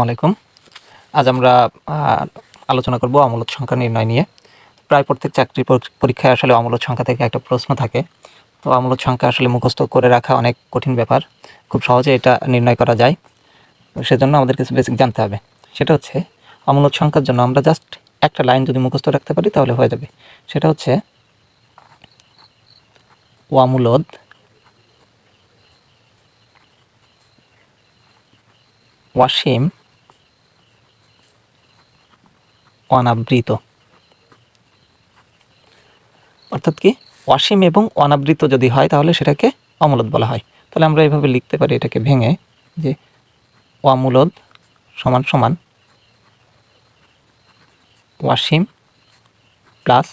আসসালামু আলাইকুম। আজ আমরা আলোচনা করব অমূলত সংখ্যা নির্ণয় নিয়ে। প্রায় প্রত্যেক চাকরি পরীক্ষায় আসলে অমূলত সংখ্যা থেকে একটা প্রশ্ন থাকে। তো অমূলত সংখ্যা আসলে মুখস্থ করে রাখা অনেক কঠিন ব্যাপার। খুব সহজে এটা নির্ণয় করা যায়। তো সেজন্য আমাদের কিছু বেসিক জানতে হবে। সেটা হচ্ছে অমূলত সংখ্যার জন্য আমরা জাস্ট একটা লাইন যদি মুখস্থ রাখতে পারি তাহলে হয়ে যাবে। সেটা হচ্ছে ও ওয়ামূলদ ওয়াসিম অনাবৃত। অর্থাৎ কি? অসীম এবং অনাবৃত যদি হয়, তাহলে সেটাকে অমূলদ বলা হয়। তাহলে আমরা এভাবে লিখতে পারি এটাকে ভেঙে যে অমূলদ সমান সমান ওয়াসিম প্লাস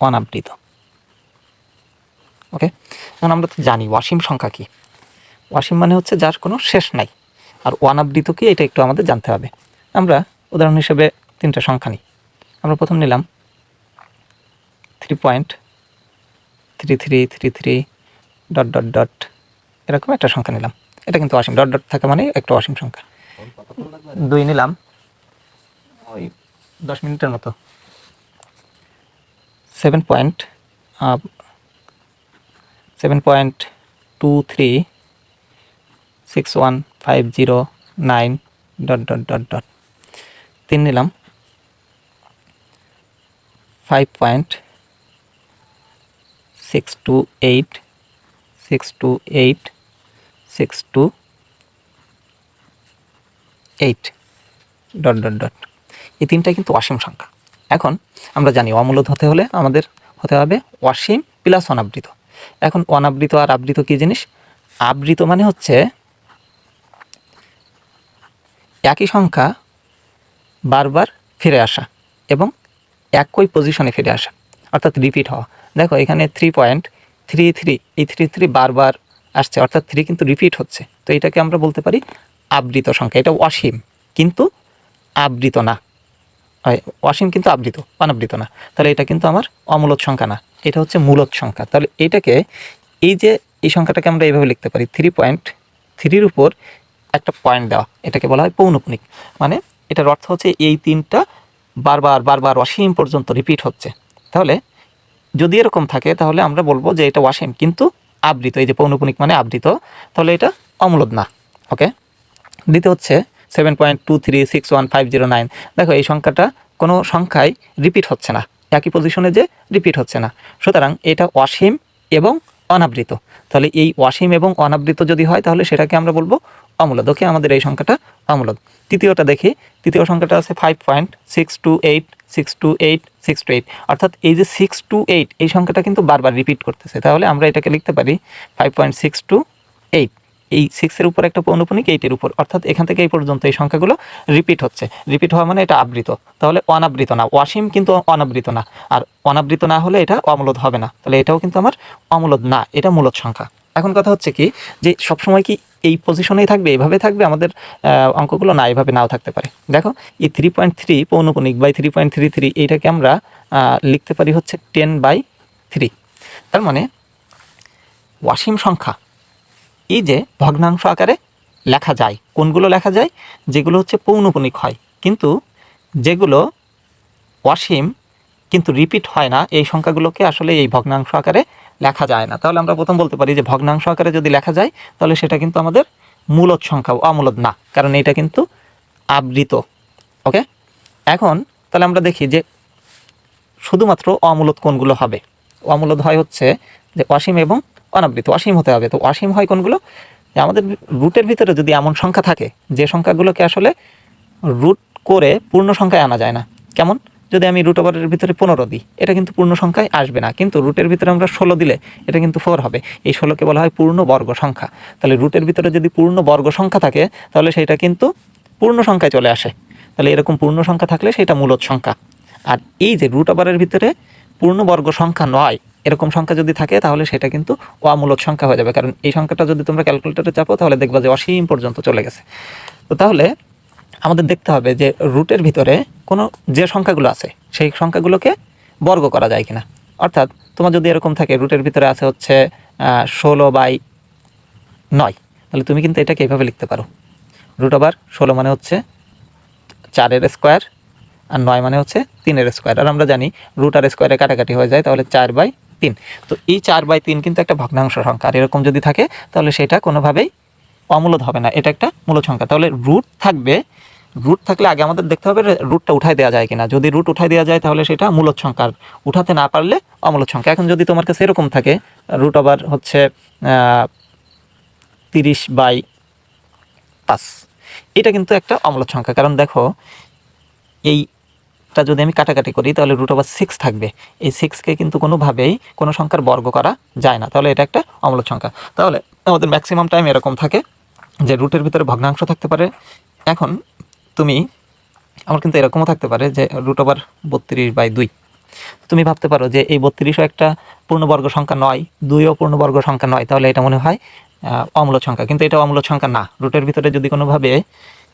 অনাবৃত। ওকে? এখন আমরা তো জানি ওয়াসিম সংখ্যা কি। ওয়াসিম মানে হচ্ছে যার কোনো শেষ নাই। আর অনাবৃত কি, এটা একটু আমাদের জানতে হবে। আমরা উদাহরণ হিসেবে তিনটা সংখ্যা নিই। আমরা প্রথম নিলাম three point three three three three dot dot dot এরকম একটা সংখ্যা নিলাম। এটা কিন্তু অসীম। ডট ডট থাকা মানে একটা অসীম সংখ্যা। দুই নিলাম ওই দশ মিনিটের মতো। Seven point seven point two three six one five zero nine dot dot dot dot তিন নিলাম। Five point six two eight six two eight six two eight dot dot dot এই তিনটাই কিন্তু অসীম সংখ্যা। এখন আমরা জানি অমূলত হতে হলে আমাদের হতে হবে অসীম প্লাস অনাবৃত। এখন অনাবৃত আর আবৃত কী জিনিস? আবৃত মানে হচ্ছে একই সংখ্যা বারবার ফিরে আসা এবং একই পজিশনে ফিরে আসা, অর্থাৎ রিপিট হওয়া। দেখো, এখানে থ্রি পয়েন্ট থ্রি থ্রি এই থ্রি থ্রি বারবার আসছে, অর্থাৎ থ্রি কিন্তু রিপিট হচ্ছে। তো এটাকে আমরা বলতে পারি আবৃত সংখ্যা, এটা অসীম, কিন্তু আবৃত না। অসীম কিন্তু আবৃত, অনাবৃত না। তাহলে এটা কিন্তু আমার অমূলত সংখ্যা না, এটা হচ্ছে মূলত সংখ্যা। তাহলে এটাকে, এই যে, এই সংখ্যাটাকে আমরা এইভাবে লিখতে পারি থ্রি পয়েন্ট থ্রির উপর একটা পয়েন্ট দেওয়া, এটাকে বলা হয় পৌনপুনিক। মানে এটার অর্থ হচ্ছে এই তিনটা বারবার বারবার অসীম পর্যন্ত রিপিট হচ্ছে। তাহলে যদি এরকম থাকে, তাহলে আমরা বলব যে এটা অসীম কিন্তু আবৃত, এই যে পৌনপুনিক মানে আবৃত, তাহলে এটা অমূলদ না ওকে দ্বিতীয় হচ্ছে seven point two three six one five zero nine দেখো, এই সংখ্যাটা কোনো সংখ্যায় রিপিট হচ্ছে না, একই পজিশনে যে রিপিট হচ্ছে না। সুতরাং এটা অসীম এবং অনাবৃত। তাহলে এই অসীম এবং অনাবৃত যদি হয়, তাহলে সেটাকে আমরা বলব অমূলদ ওকে আমাদের এই সংখ্যাটা অমূলদ তৃতীয়টা দেখি, তৃতীয় সংখ্যাটা আছে five point six two eight six two eight six two eight অর্থাৎ এই যে সিক্স টু এইট এই সংখ্যাটা কিন্তু বারবার রিপিট করতেছে। তাহলে আমরা এটাকে লিখতে পারি five point six two eight এই সিক্সের উপর একটা পৌনপুনিক এইটের উপর। অর্থাৎ এখান থেকে এই পর্যন্ত এই সংখ্যাগুলো রিপিট হচ্ছে। রিপিট হওয়া মানে এটা আবৃত। তাহলে অনাবৃত না। অসীম কিন্তু অনাবৃত না। আর অনাবৃত না হলে এটা অমূলদ হবে না। তাহলে এটাও কিন্তু আমার অমূলদ না। এটা মূলদ সংখ্যা। এখন কথা হচ্ছে কি, যে সবসময় কি এই পজিশনেই থাকবে, এভাবে থাকবে, আমাদের অঙ্কগুলো না এভাবে নাও থাকতে পারে। দেখো, এই three point three পৌনপুনিক by three point three three এইটাকে আমরা লিখতে পারি হচ্ছে টেন বাই থ্রি তার মানে অসীম সংখ্যা, এই যে ভগ্নাংশ আকারে লেখা যায়, কোনগুলো লেখা যায়, যেগুলো হচ্ছে পৌনপুনিক হয়। কিন্তু যেগুলো অসীম, কিন্তু রিপিট হয় না, এই সংখ্যাগুলোকে আসলে এই ভগ্নাংশ আকারে লেখা যায় না। তাহলে আমরা প্রথম বলতে পারি যে ভগ্নাংশ আকারে যদি লেখা যায়, তাহলে সেটা কিন্তু আমাদের মূলত সংখ্যা, অমূলদ না, কারণ এটা কিন্তু আবৃত ওকে এখন তাহলে আমরা দেখি যে শুধুমাত্র অমূলদ কোনগুলো হবে? অমূলদ হয় হচ্ছে যে অসীম এবং অনাবৃত, অসীম হতে হবে। তো অসীম হয় কোনগুলো? আমাদের রুটের ভিতরে যদি এমন সংখ্যা থাকে, যে সংখ্যাগুলোকে আসলে রুট করে পূর্ণ সংখ্যায় আনা যায় না। কেমন? যদি আমি রুট ওভারের ভিতরে পনেরো দিই, এটা কিন্তু পূর্ণ সংখ্যায় আসবে না। কিন্তু রুটের ভিতরে আমরা ষোলো দিলে এটা কিন্তু ফোর হবে। এই ষোলোকে বলা হয় পূর্ণ বর্গ সংখ্যা। তাহলে রুটের ভিতরে যদি পূর্ণ বর্গ সংখ্যা থাকে, তাহলে সেটা কিন্তু পূর্ণ সংখ্যায় চলে আসে। তাহলে এরকম পূর্ণ সংখ্যা থাকলে সেটা মূলত সংখ্যা। আর এই যে রুট ওভারের ভিতরে পূর্ণবর্গ সংখ্যা নয়, এরকম সংখ্যা যদি থাকে, তাহলে সেটা কিন্তু অমূলক সংখ্যা হয়ে যাবে। কারণ এই সংখ্যাটা যদি তোমরা ক্যালকুলেটরে চাপো, তাহলে দেখবা যে অসীম পর্যন্ত চলে গেছে। তো তাহলে আমাদের দেখতে হবে যে রুটের ভিতরে কোনো যে সংখ্যাগুলো আছে, সেই সংখ্যাগুলোকে বর্গ করা যায় কিনা। অর্থাৎ তোমার যদি এরকম থাকে রুটের ভিতরে আছে হচ্ছে ষোলো বাই নয়, তাহলে তুমি কিন্তু এটাকে এইভাবে লিখতে পারো। রুট ওভার ষোলো মানে হচ্ছে চারের স্কোয়ার আর নয় মানে হচ্ছে তিনের স্কোয়ার আর আমরা জানি রুট আর স্কোয়ারে কাটাকাটি হয়ে যায়, তাহলে চার বাই তিন। তো এই চার বাই তিন কিন্তু একটা ভগ্নাংশ সংখ্যা। আর এরকম যদি থাকে, তাহলে সেটা কোনোভাবেই অমূলদ হবে না। এটা একটা মূলদ সংখ্যা। তাহলে রুট থাকবে রুট থাকলে আগে আমাদের দেখতে হবে রুটটা উঠাই দেওয়া যায় কিনা। যদি রুট উঠাই দেওয়া যায় তাহলে সেটা মূলদ সংখ্যা আর উঠাতে না পারলে অমূলদ সংখ্যা। এখন যদি তোমার কাছে এরকম থাকে রুট আবার হচ্ছে তিরিশ বাই পাঁচ। এটা কিন্তু একটা অমূলদ সংখ্যা। কারণ দেখো, এইটা যদি আমি কাটাকাটি করি, তাহলে রুট ওভার সিক্স থাকবে। এই সিক্সকে কিন্তু কোনোভাবেই কোনো সংখ্যার বর্গ করা যায় না। তাহলে এটা একটা অমূলদ সংখ্যা। তাহলে আমাদের ম্যাক্সিমাম টাইম এরকম থাকে যে রুটের ভিতরে ভগ্নাংশ থাকতে পারে। এখন তুমি আমার কিন্তু এরকমও থাকতে পারে যে রুট ওভার বত্রিশ বাই দুই। তুমি ভাবতে পারো যে এই বত্রিশও একটা পূর্ণবর্গ সংখ্যা নয় দুইও পূর্ণবর্গ সংখ্যা নয় তাহলে এটা মনে হয় আহ, অমূলদ সংখ্যা। কিন্তু এটা অমূলদ সংখ্যা না। রুটের ভিতরে যদি কোনোভাবে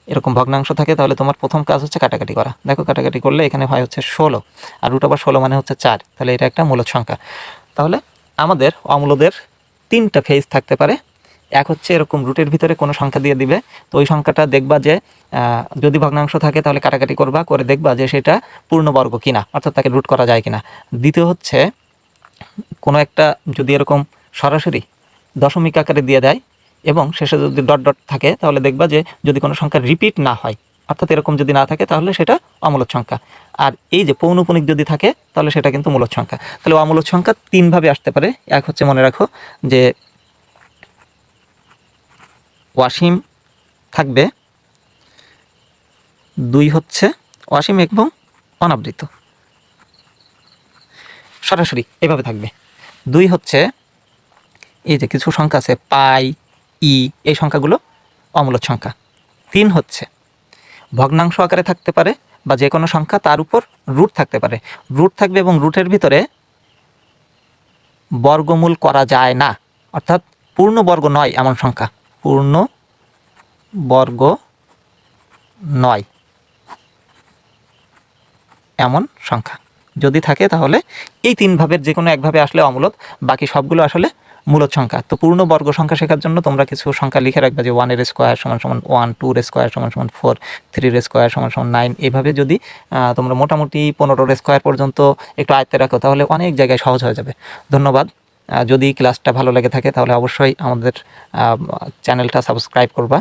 এরকম ভগ্নাংশ থাকে তাহলে তোমার প্রথম কাজ হচ্ছে কাটাকাটি করা। দেখো কাটাকাটি করলে এখানে হয় হচ্ছে ষোলো আর রুট ওভার ষোলো মানে হচ্ছে চার। তাহলে এটা একটা মূলদ সংখ্যা। তাহলে আমাদের অমূলদের তিনটা ফেজ থাকতে পারে। এক হচ্ছে এরকম রুটের ভিতরে কোনো সংখ্যা দিয়ে দিবে। তো ওই সংখ্যাটা দেখবা যে যদি ভগ্নাংশ থাকে তাহলে কাটাকাটি করবা, করে দেখবা যে সেটা পূর্ণবর্গ কিনা, অর্থাৎ তাকে রুট করা যায় কিনা। দ্বিতীয় হচ্ছে, কোনো একটা যদি এরকম সরাসরি দশমিক আকারে দিয়ে দেয় এবং শেষে যদি ডট ডট থাকে, তাহলে দেখবা যে যদি কোনো সংখ্যা রিপিট না হয়, অর্থাৎ এরকম যদি না থাকে, তাহলে সেটা অমূলদ সংখ্যা। আর এই যে পৌনপুনিক যদি থাকে, তাহলে সেটা কিন্তু মূলদ সংখ্যা। তাহলে অমূলদ সংখ্যা তিনভাবে আসতে পারে। এক হচ্ছে মনে রাখো যে ওয়াসিম থাকবে দুই হচ্ছে অসীম এবং অনাবৃত। সরাসরি এভাবে থাকবে। দুই হচ্ছে এই যে কিছু সংখ্যা আছে, পাই, ই, এই সংখ্যাগুলো অমূলদ সংখ্যা। তিন হচ্ছে ভগ্নাংশ আকারে থাকতে পারে বা যে কোনো সংখ্যা তার উপর রুট থাকতে পারে। রুট থাকবে এবং রুটের ভিতরে বর্গমূল করা যায় না। অর্থাৎ পূর্ণ বর্গ নয় এমন সংখ্যা। পূর্ণ বর্গ নয়। এমন সংখ্যা। যদি থাকে তাহলে এই তিন ভাবের যে কোনো একভাবে আসলে অমূলদ বাকি সবগুলো আসলে মূলদ সংখ্যা। তো পূর্ণ বর্গ সংখ্যা শেখার জন্য তোমরা কিছু সংখ্যা লিখে রাখবে যে ওয়ানের স্কোয়ার সমান সমান ওয়ান টুর স্কোয়ার সমান সমান ফোর থ্রির স্কোয়ার সমান সমান নাইন এভাবে যদি তোমরা মোটামুটি পনেরোর স্কোয়ার পর্যন্ত একটু আয়ত্তে রাখো, তাহলে অনেক জায়গায় সহজ হয়ে যাবে। ধন্যবাদ। যদি ক্লাসটা ভালো লেগে থাকে তাহলে অবশ্যই আমাদের চ্যানেলটা সাবস্ক্রাইব করবা।